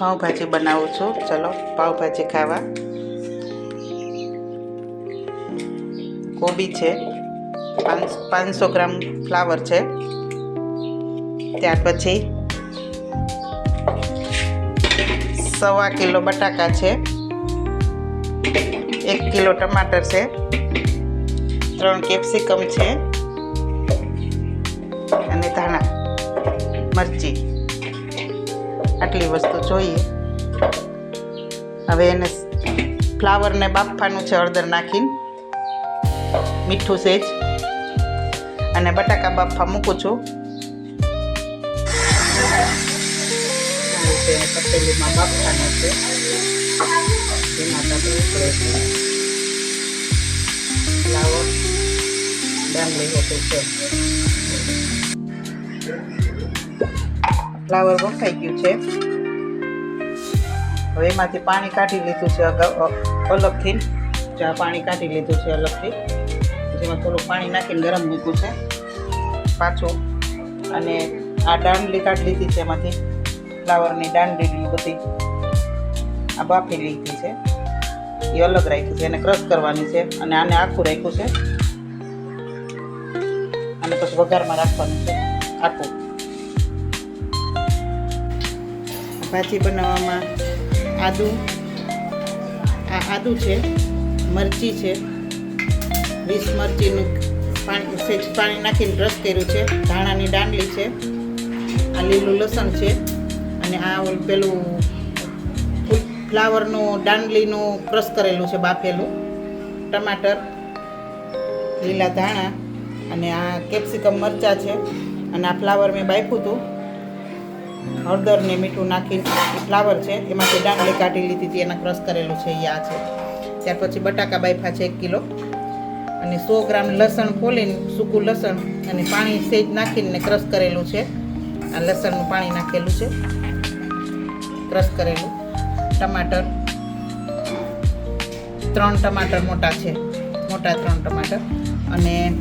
પાઉંભાજી બનાવું છું. ચલો, પાઉંભાજી ખાવા. કોબી છે. પાંચ, પાંચસો ગ્રામ ફ્લાવર છે. ત્યાર પછી સવા કિલો બટાકા છે. એક કિલો ટમાટર છે. ત્રણ કેપ્સિકમ છે. અને ધાણા, મરચી. આટલી વસ્તુ જોઈએ. હવે એને ફ્લાવરને બાફવાનું છે હળદર નાખીને. મીઠું સેજ. અને બટાકા બાફવા મૂકું છું. તપેલીમાં બાફવાનું છે. તેમાં તમે ફ્લાવર. ડાંગળી હોતું છે. ફ્લાવર બફાઈ ગયું છે. હવે એમાંથી પાણી કાઢી લીધું છે અગાઉ અલગથી. ચા પાણી કાઢી લીધું છે અલગથી. જેમાં થોડું પાણી નાખીને ગરમ મૂક્યું છે. પાછું અને આ દાંડલી કાઢી લીધી છે એમાંથી. ફ્લાવરની દાંડલી બધી આ બાફી લીધી છે. એ અલગ રાખી છે, એને ક્રશ કરવાની છે અને આને આખું રાખ્યું છે. અને પછી વઘારમાં રાખવાનું છે, આખું. ભાજી બનાવવામાં આદુ, આ આદું છે, મરચી છે, વીસ મરચીનું પાણી, સેજ પાણી નાખીને રસ કર્યું છે, ધાણાની દાંડલી છે, આ લીલું લસણ છે, અને આ પેલું ફૂલ ફ્લાવરનું દાંડલીનું ક્રશ કરેલું છે, બાફેલું, ટમાટર, લીલા ધાણા, અને આ કેપ્સિકમ મરચાં છે, અને આ ફ્લાવર મેં બાફ્યું હતું. હળદર ને મીઠું નાખીને ફ્લાવર છે, એમાંથી દાંડલી કાઢી લીધી હતી, એના ક્રશ કરેલું છે એ આ છે. ત્યાર પછી બટાકા બાયફા છે, એક કિલો. અને સો ગ્રામ લસણ ખોલીને સૂકું લસણ અને પાણી સેજ નાખીને ક્રશ કરેલું છે. આ લસણનું પાણી નાખેલું છે. ક્રશ કરેલું. ટમાટર. ત્રણ ટમાટર મોટા છે. મોટા ત્રણ ટમાટર. અને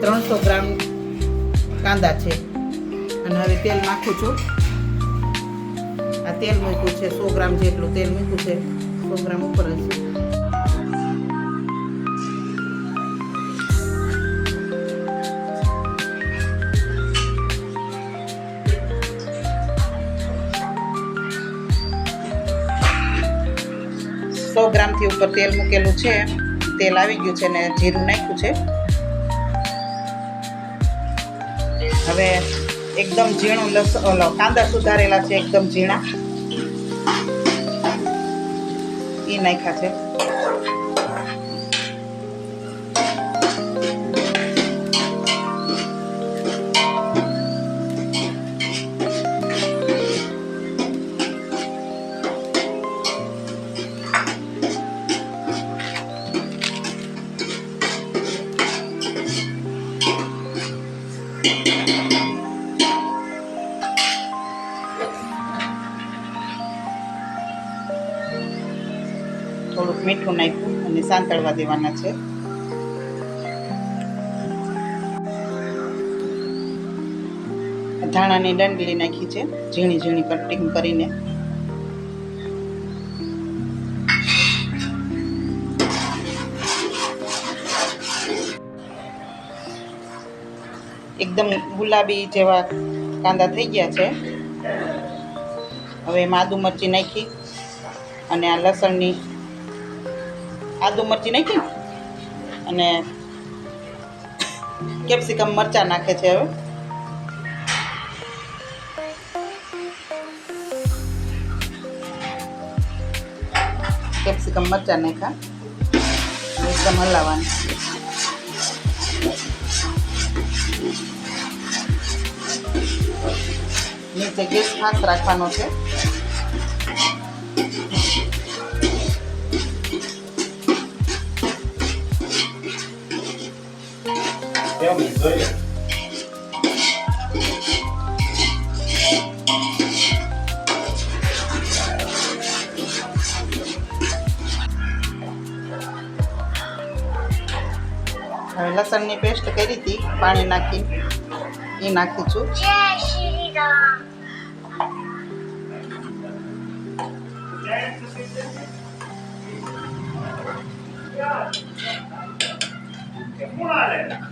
ત્રણસો ગ્રામ કાંદા છે. અને હવે તેલ નાખું છું. આ તેલ મૂક્યું છે, સો ગ્રામ જેટલું તેલ મૂક્યું છે, સો ગ્રામ ઉપર જ. સો ગ્રામથી ઉપર તેલ મૂકેલું છે. તેલ આવી ગયું છે ને જીરું નાખ્યું છે. હવે એકદમ ઝીણું લસ કાંદા સુધારેલા છે એકદમ ઝીણા. એ નાખ્યા છે. સાંતળવા દેવાના છે. ધાણાની ડંડલી નાખી છે, ઝીણી ઝીણી કટિંગ કરીને. એકદમ ગુલાબી જેવા કાંદા થઈ ગયા છે. હવે માદુ મરચી નાખી અને આ લસણની આદુ મરચી નાખી અને કેપ્સિકમ મરચાં નાખે છે હવે. કેપ્સિકમ મરચાં નાખ્યા. એકદમ હલાવવાનું. નીચે ગેસ ખાસ રાખવાનો છે. hombre, પેસ્ટ કરી હતી પાણી નાખી એ નાખી છું Yeah.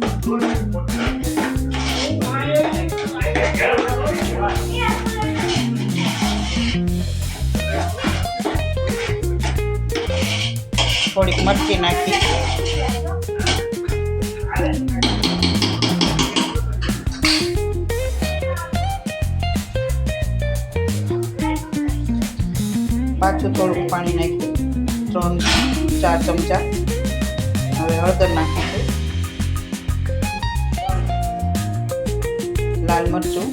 મરચી નાખી. પાછું થોડુંક પાણી નાખ્યું ત્રણ, ચાર ચમચા. હવે હળદર નાખીશું. લાલ મરચું.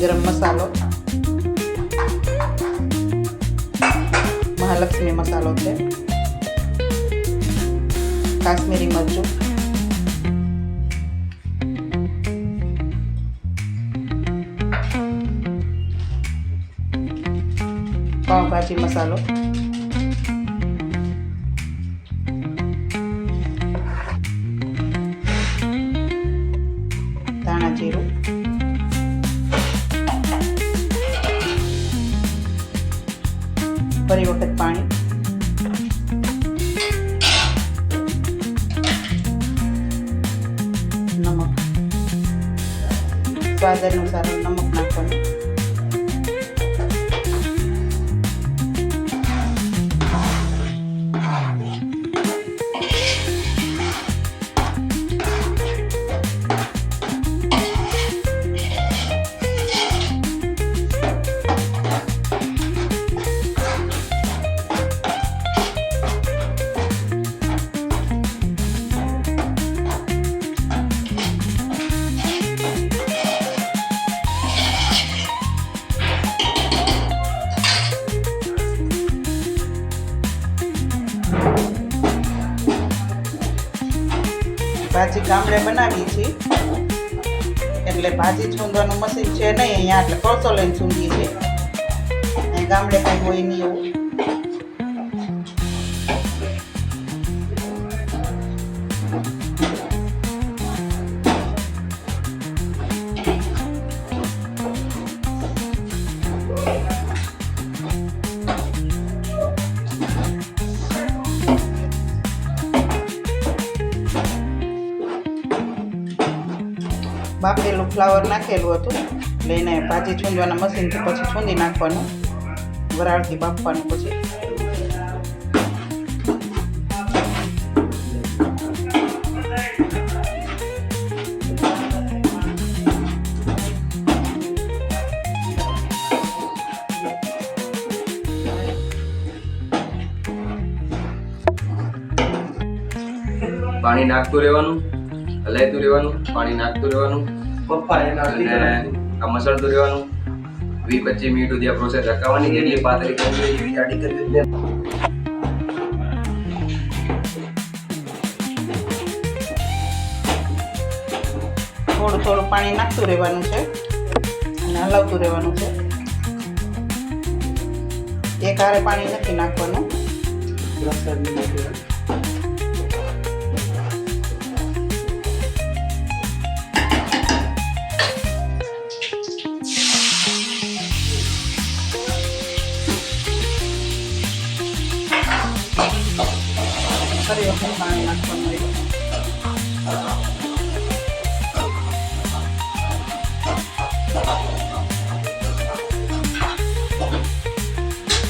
ગરમ મસાલો. મહાલક્ષ્મી મસાલો છે. કાશ્મીરી મરચું. પાવભાજી મસાલો. ባዘን ነው ሰራ ભાજી ગામડે બનાવી છે. એટલે ભાજી છૂંદવાનું મશીન છે નહીં અહીંયા, એટલે કોળસો લઈને છૂંદીએ છીએ. ગામડે કંઈ હોય નહીં એવું. બાફેલું ફ્લાવર નાખેલું હતું. એટલે એને ભાજી છૂંદવાના મશીનથી પછી છૂંદી નાખવાનું. વરાળથી બાફવાનું પછી. પાણી નાખતું રહેવાનું, હલાવતું રહેવાનું, પાણી નાખતું રહેવાનું. પપ્પા એના અને આ મસળતું રહેવાનું. વી પચીસ મિનિટ સુધી આ પ્રોસેસ રખાવાની જેટલી પાતળી કરવી એવી આડી કરવી. થોડું થોડું પાણી નાખતું રહેવાનું છે. અને હલાવતું રહેવાનું છે. એક હારે પાણી નથી નાખવાનું. ફરી વખત પાણી નાખવાનું હોય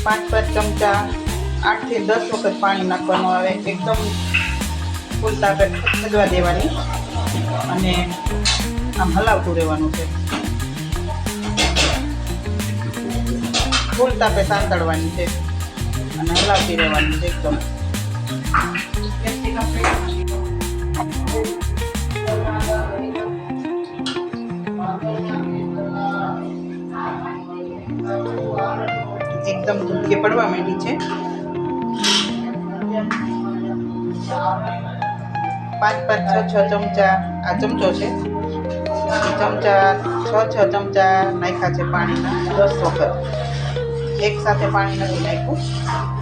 પાંચ પાંચ ચમચા, આઠથી દસ વખત પાણી નાખવાનું આવે. એકદમ ફૂલ તાકાત ખદવા દેવાની. અને આમ હલાવતું રહેવાનું છે. ફૂલ તાપે સાંતળવાની છે. અને હલાવતી રહેવાની છે એકદમ. એકદમ ધૂમકે પડવા માંડી છે. પાંચ પાંચ, છ છ ચમચા, આ ચમચો છે. ચમચા, છ છ ચમચા નાખ્યા છે પાણીના દસ વખત. એક સાથે પાણી નથી નાખ્યું.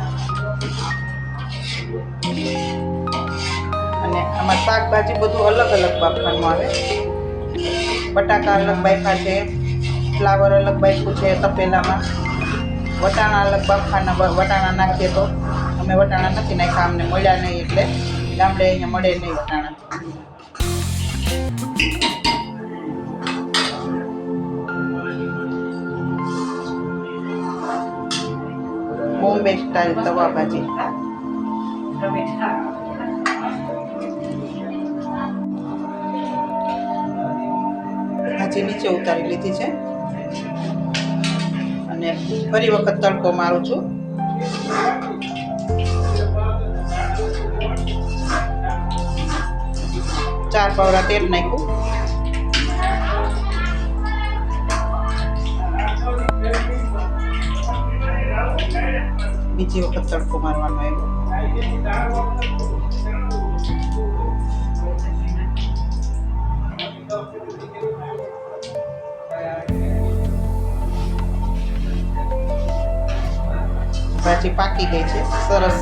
અને આમાં શાકભાજી બધું અલગ અલગ બાફવાનું આવે. બટાકા અલગ બાફા છે, ફ્લાવર અલગ બાફ્યું છે તપેલામાં. વટાણા અલગ બાફાના વટાણા નાખીએ તો. અમે વટાણા નથી નાખ્યા, અમને મળ્યા નહીં એટલે ગામડે અહીંયા મળે નહીં વટાણા. બોમ્બે સ્ટાઇલ તવા ભાજી ભાજી નીચે ઉતારી લીધી છે. અને ફરી વખત તડકો મારું છું. ચાર પાવડા તેલ નાખ્યું. બીજી વખત તડકો મારવાનો આવ્યો. ભાજી પાકી ગઈ છે. સરસ.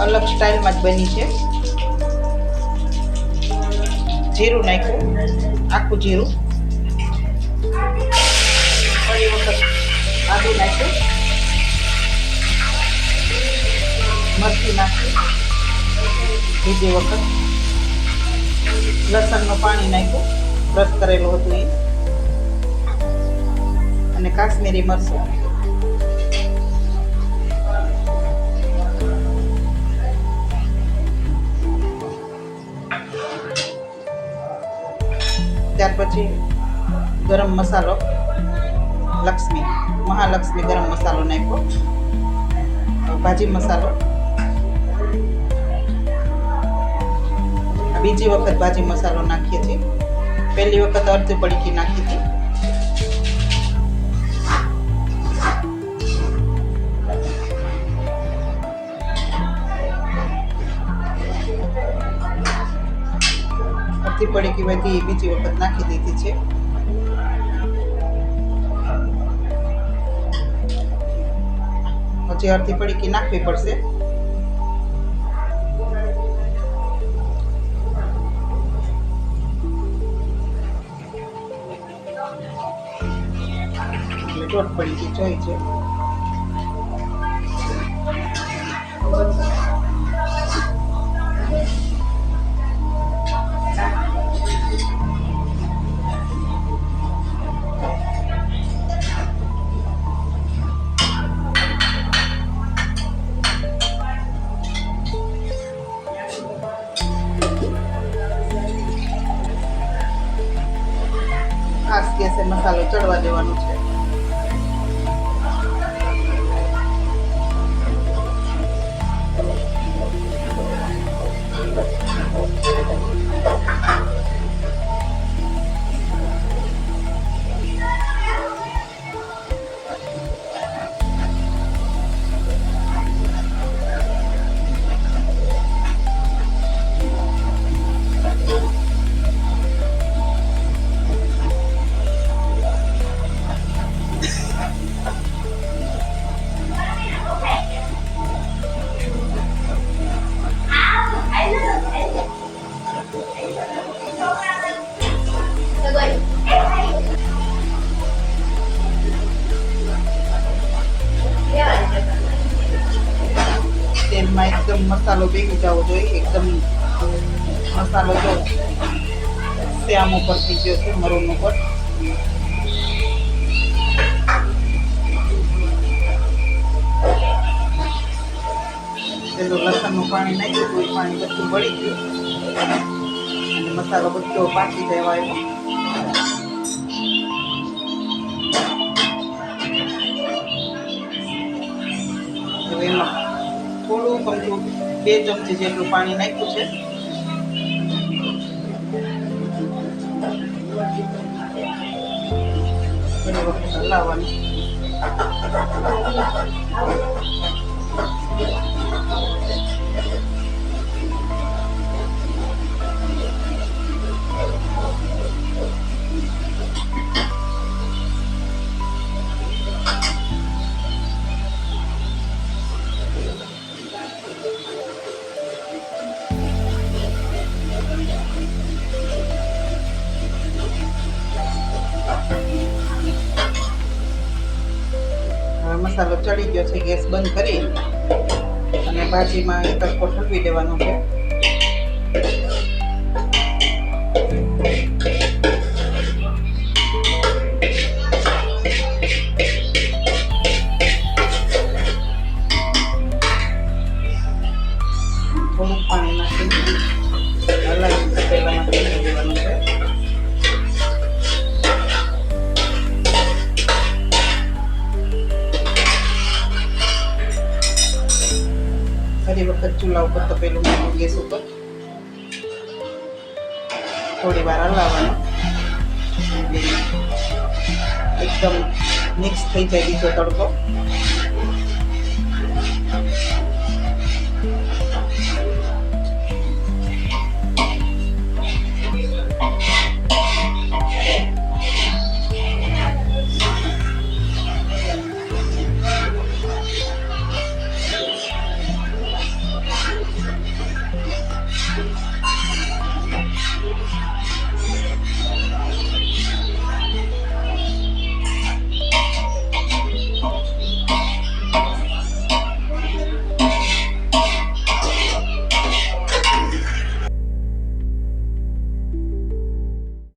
અલગ સ્ટાઇલમાં જ બની છે. જીરું નાખ્યું. આખું જીરું. આદુ નાખ્યું મરચું નાખ્યું બીજી વખત લસણનું પાણી નાખ્યું. બ્રશ કરેલું હતું એ. અને કાશ્મીરી મરચું. ત્યાર પછી ગરમ મસાલો. લક્ષ્મી, મહાલક્ષ્મી ગરમ મસાલો નાખ્યો. ભાજી મસાલો. બીજી વખત ભાજી મસાલો નાખીએ છીએ. પહેલી વખત અડધી પડીકી નાખી હતી. અડધી પડીકી બધી બીજી વખત નાખી દીધી છે. હજી અડધી પડીકી નાખવી પડશે. દોઢ પડીકી જોઈ છે. મસાલો ભેગી જવો જોઈએ, એકદમ મસાલો જો શ્યામ ઉપર થઈ ગયો છે મરૂન ઉપર. પેલું લસણનું પાણી નાખ્યું હતું પાણી બધું વળી ગયું. અને મસાલો બધો પાકી દેવાયો એમાં થોડું અમથું બે ચમચી જેટલું પાણી નાખ્યું છે. ઘણી મસાલો ચડી ગયો છે, ગેસ બંધ કરી. અને ભાજીમાં તડકો ઠલવી દેવાનો છે. થોડુંક પાણી નાખી હલાવી ઉપર તપેલું મૂકવું ગેસ ઉપર. થોડી વાર હલાવવાનું. એટલે એકદમ મિક્સ થઈ જાય બીજો તડકો.